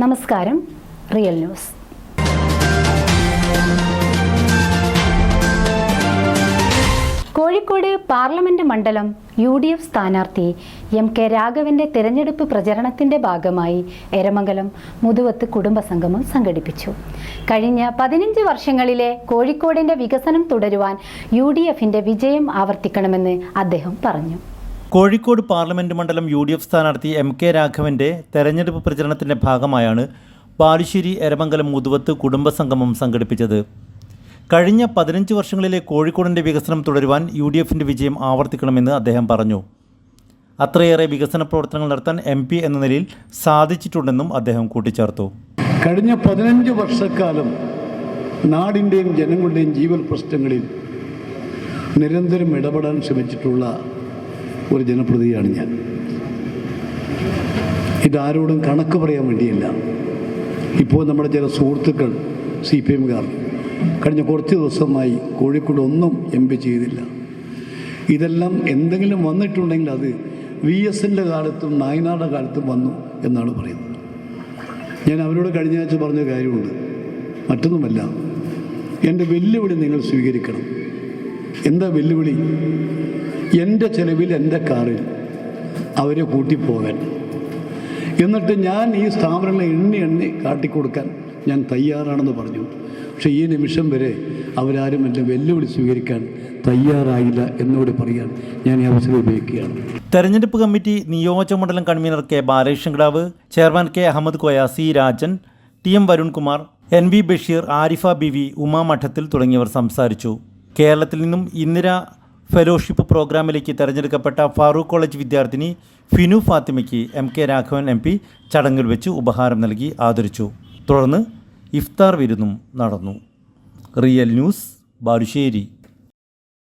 നമസ്കാരം real news. Kozhikode parliament മണ്ഡലം U D F സ്ഥാനാർത്ഥി എം കെ രാഘവന്റെ തിരഞ്ഞെടുപ്പ് പ്രചരണത്തിന്റെ ഭാഗമായി എരമംഗലം മുതുവത്ത് കുടുംബസംഗമം സംഘടിപ്പിച്ചു. കഴിഞ്ഞ പതിനഞ്ച് വർഷങ്ങളിലെ കോഴിക്കോടിന്റെ വികസനം തുടരുവാൻ യു ഡി എഫിന്റെ വിജയം ആവർത്തിക്കണമെന്ന് അദ്ദേഹം പറഞ്ഞു. കോഴിക്കോട് പാർലമെന്റ് മണ്ഡലം യു ഡി എഫ് സ്ഥാനാർത്ഥി എം കെ രാഘവന്റെ തെരഞ്ഞെടുപ്പ് പ്രചരണത്തിന്റെ ഭാഗമായാണ് ബാലുശ്ശേരി എരമംഗലം മുതുവത്ത് കുടുംബസംഗമം സംഘടിപ്പിച്ചത്. കഴിഞ്ഞ പതിനഞ്ച് വർഷങ്ങളിലെ കോഴിക്കോടിന്റെ വികസനം തുടരുവാൻ യു ഡി എഫിന്റെ വിജയം ആവർത്തിക്കണമെന്ന് അദ്ദേഹം പറഞ്ഞു. അത്രയേറെ വികസന പ്രവർത്തനങ്ങൾ നടത്താൻ എം പി എന്ന നിലയിൽ സാധിച്ചിട്ടുണ്ടെന്നും അദ്ദേഹം കൂട്ടിച്ചേർത്തു. കഴിഞ്ഞ പതിനഞ്ച് വർഷക്കാലം നാടിന്റെയും ജനങ്ങളുടെയും ജീവൽ പ്രശ്നങ്ങളിൽ നിരന്തരം ഇടപെടാൻ ശ്രമിച്ചിട്ടുള്ള ഒരു ജനപ്രതിയാണ് ഞാൻ. ഇതാരോടും കണക്ക് പറയാൻ വേണ്ടിയല്ല. ഇപ്പോൾ നമ്മുടെ ചില സുഹൃത്തുക്കൾ സി പി എമ്മുകാർ കഴിഞ്ഞ കുറച്ച് ദിവസമായി കോഴിക്കോട് ഒന്നും എം പി ചെയ്തില്ല. ഇതെല്ലാം എന്തെങ്കിലും വന്നിട്ടുണ്ടെങ്കിൽ അത് വി എസിന്റെ കാലത്തും നായനാടെ കാലത്തും വന്നു എന്നാണ് പറയുന്നത്. ഞാൻ അവരോട് കഴിഞ്ഞ ആഴ്ച പറഞ്ഞ കാര്യമുണ്ട്. മറ്റൊന്നുമല്ല എന്റെ വെല്ലുവിളി നിങ്ങൾ സ്വീകരിക്കണം. എന്താ വെല്ലുവിളി? എന്റെ ചെലവിൽ എന്റെ കാറിൽ അവരെ കൂട്ടിപ്പോകാൻ. എന്നിട്ട് ഞാൻ ഈ സ്ഥാപനങ്ങളെ എണ്ണി എണ്ണി കാട്ടിക്കൊടുക്കാൻ ഞാൻ തയ്യാറാണെന്ന് പറഞ്ഞു. പക്ഷേ ഈ നിമിഷം വരെ അവരാരും എന്റെ വെല്ലുവിളി സ്വീകരിക്കാൻ തയ്യാറായില്ല എന്നോട് പറയാൻ ഞാൻ ഈ അവസരം ഉപയോഗിക്കുകയാണ്. തെരഞ്ഞെടുപ്പ് കമ്മിറ്റി നിയോജക മണ്ഡലം convener K Balakrishnan Kidavu chairman K Ahammed Koya C Rajan T M Varunkumar N V Basheer Arifa B V Uma Madathil തുടങ്ങിയവർ സംസാരിച്ചു. കേരളത്തിൽ നിന്നും ഇന്ദിര ഫെലോഷിപ്പ് പ്രോഗ്രാമിലേക്ക് തെരഞ്ഞെടുക്കപ്പെട്ട ഫാറൂഖ് കോളേജ് വിദ്യാർത്ഥിനി Finu ഫാത്തിമയ്ക്ക് M K Raghavan M P ചടങ്ങിൽ വെച്ച് ഉപഹാരം നൽകി ആദരിച്ചു. തുടർന്ന് ഇഫ്താർ വിരുന്നും നടന്നു. Real news Balussery.